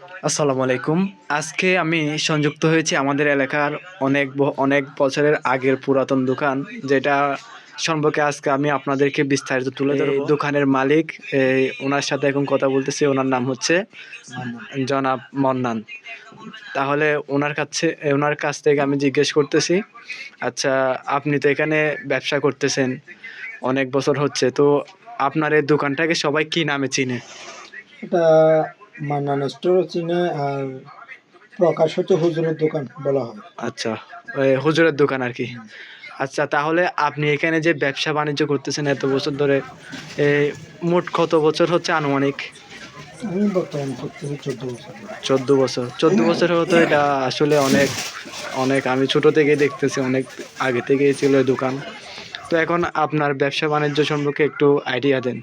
আসসালামু আলাইকুম। আজকে আমি সংযুক্ত হয়েছি আমাদের এলাকার অনেক অনেক বছরের আগের পুরাতন দোকান যেটা সম্পর্কে আজকে আমি আপনাদেরকে বিস্তারিত তুলে ধরব। দোকানের মালিক এই ওনার সাথে এখন কথা বলতেছি ওনার নাম হচ্ছে জনাব মন্নান। তাহলে ওনার কাছে ওনার কাছ থেকে আমি জিজ্ঞেস করতেছি আচ্ছা আপনি তো এখানে ব্যবসা করতেছেন অনেক বছর হচ্ছে তো আপনার এই দোকানটাকে সবাই কি নামে চিনে? এটা মান্নান স্টোরও চিনে আর প্রকাশ হচ্ছে হুজুরের দোকান বলা হয়। আচ্ছা হুজুরের দোকান আর কি। আচ্ছা তাহলে আপনি এখানে যে ব্যবসা বাণিজ্য করতেছেন এত বছর ধরে মোট কত বছর হচ্ছে আনুমানিক? আমি বর্তমান করতেছি চোদ্দ বছর। চোদ্দ বছর। চোদ্দ বছর হতো এটা আসলে অনেক অনেক আমি ছোট থেকেই দেখতেছি অনেক আগে থেকেই ছিল দোকান। তো এখন আপনার ব্যবসা বাণিজ্য সম্পর্কে একটু আইডিয়া দেন।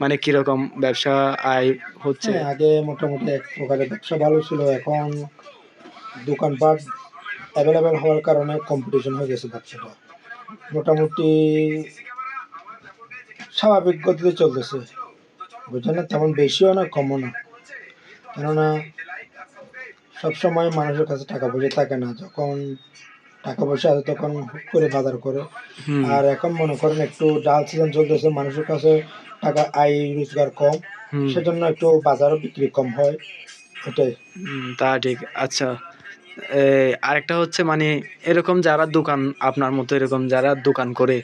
মানে কীরকম ব্যবসা আয় হচ্ছে? হ্যাঁ আগে মোটামুটি এক প্রকারের ব্যবসা ভালো ছিল, এখন দোকানপাট অ্যাভেলেবেল হওয়ার কারণে কম্পিটিশন হয়ে গেছে ব্যবসাটা। মোটামুটি স্বাভাবিক গতিতে চলতেছে। বুঝছেন না? তেমন বেশিও না, কমও না। কেননা সবসময় মানুষের কাছে টাকা পয়সা থাকে না। যখন টাকা পয়সা তখন করে বাজার করে। আর এখন মনে করেন একটু ডাল সিজন চলতেছে মানুষের কাছে টাকা আয় রোজগার কম। সেজন্য একটু বাজারও বিক্রি কম হয়। এটাই। তা ঠিক। আচ্ছা। আরেকটা হচ্ছে মানে এরকম যারা দোকান আপনার মতো এরকম যারা দোকান করে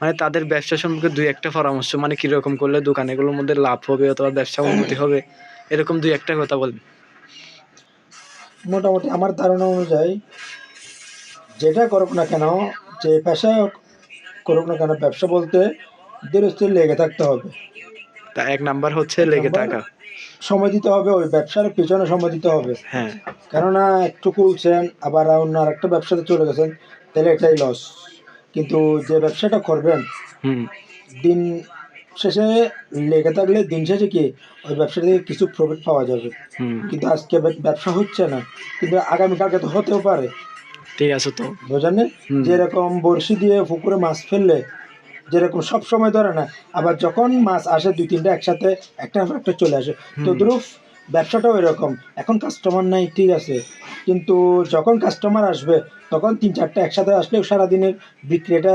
মানে তাদের ব্যবসা সম্পর্কে দুই একটা পরামর্শ মানে কীরকম করলে দোকান এগুলোর মধ্যে লাভ হবে অথবা ব্যবসা উন্নতি হবে এরকম দুই একটা কথা বলবেন মোটামুটি আমার ধারণা অনুযায়ী যেটা করুক না কেন যে পেশা করুক না কেন ব্যবসা বলতে ধীরস্থির লেগে থাকতে হবে। তা এক নাম্বার হচ্ছে লেগে থাকা। সময় দিতে হবে ওই ব্যবসার পিছনে সময় দিতে হবে। হ্যাঁ। কেননা একটু খুলছেন আবার অন্য আরেকটা ব্যবসাতে চলে গেছেন তাহলে এটাই লস কিন্তু যে ব্যবসাটা করবেন হুম। দিন শেষে লেগে থাকলে দিন শেষে কি ওই ব্যবসা থেকে কিছু প্রফিট পাওয়া যাবে। কিন্তু আজকে ব্যবসা হচ্ছে না কিন্তু আগামীকালকে তো হতেও পারে। ঠিক আছে তো। বোঝেন যেরকম বড়শি দিয়ে পুকুরে মাছ ফেললে যেরকম সব সময় ধরে না আবার যখন মাছ আসে দুই তিনটা একসাথে একটা একটা চলে আসে। তো। দ্রুপ ব্যবসাটাও এরকম। এখন কাস্টমার নাই ঠিক আছে। কিন্তু যখন কাস্টমার আসবে তখন তিন চারটা একসাথে আসলেও সারাদিনের বিক্রিটা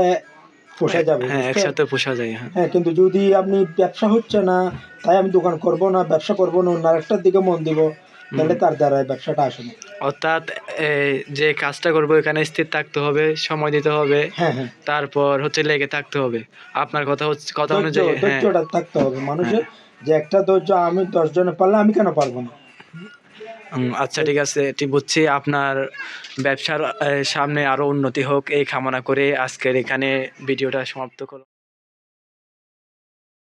পোষা যাবে হ্যাঁ একসাথে পোষা যায় হ্যাঁ। হ্যাঁ কিন্তু যদি আপনি ব্যবসা হচ্ছে না তাই আমি দোকান করব না ব্যবসা করব না অন্য আরেকটার দিকে মন দিব। তাহলে তার দ্বারা ব্যবসাটা আসে না। অর্থাৎ যে কাজটা করব এখানে স্থির থাকতে হবে সময় দিতে হবে হ্যাঁ হ্যাঁ। তারপর হচ্ছে লেগে থাকতে হবে। আপনার কথা হচ্ছে কথা অনুযায়ী হ্যাঁ। ধৈর্যটা থাকতে হবে। মানুষের যে একটা ধৈর্য আমি দশ জনে পারলে আমি কেন পারব না? আচ্ছা ঠিক আছে ঠিক বুঝছি। আপনার ব্যবসার সামনে আরও উন্নতি হোক এই কামনা করে আজকের এখানে ভিডিওটা সমাপ্ত করলাম।